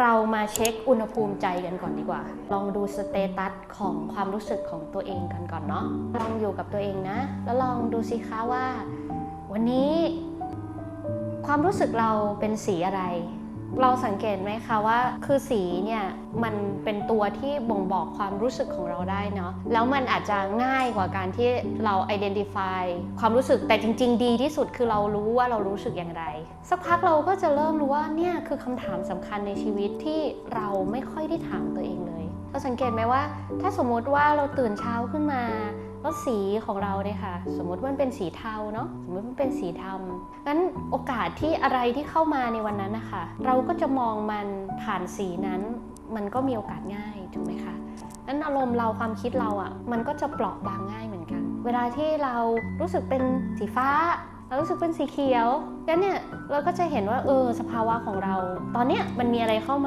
เรามาเช็คอุณหภูมิใจกันก่อนดีกว่า ลองดูสเตตัสของความรู้สึกของตัวเองกันก่อนเนาะ ลองอยู่กับตัวเองนะ แล้วลองดูสิคะว่า วันนี้ ความรู้สึกเราเป็นสีอะไร เราสังเกตไหมคะว่าคือสีเนี่ยมันเป็นตัวที่บ่งบอกความรู้สึกของเราได้เนาะแล้วมันอาจจะง่ายกว่าการที่เรา identify ความรู้สึกแต่จริง ๆ ดีที่สุดคือเรารู้ว่าเรารู้สึกอย่างไร สักพักเราก็จะเริ่มรู้ว่าเนี่ยคือคำถามสำคัญในชีวิตที่เราไม่ค่อยได้ถามตัวเองเลย เราสังเกตไหมว่า ถ้าสมมติว่าเราตื่นเช้าขึ้นมา สีของเราเนี่ยค่ะ สมมติมันเป็นสีเทาเนาะสมมติมันเป็นสีดำงั้นโอกาสที่อะไรที่เข้ามาในวันนั้นนะคะ เราก็จะมองมันผ่านสีนั้น มันก็มีโอกาสง่ายถูกไหมคะนั้นอารมณ์เราความคิดเราอะ่ะ มันก็จะเปราะบางง่ายเหมือนกัน เวลาที่เรารู้สึกเป็นสีฟ้าเรารู้สึกเป็นสีเขียวงั้นเนี่ยเราก็จะเห็นว่าเออสภาวะของเรา ตอนเนี้ยมันมีอะไรเข้ามา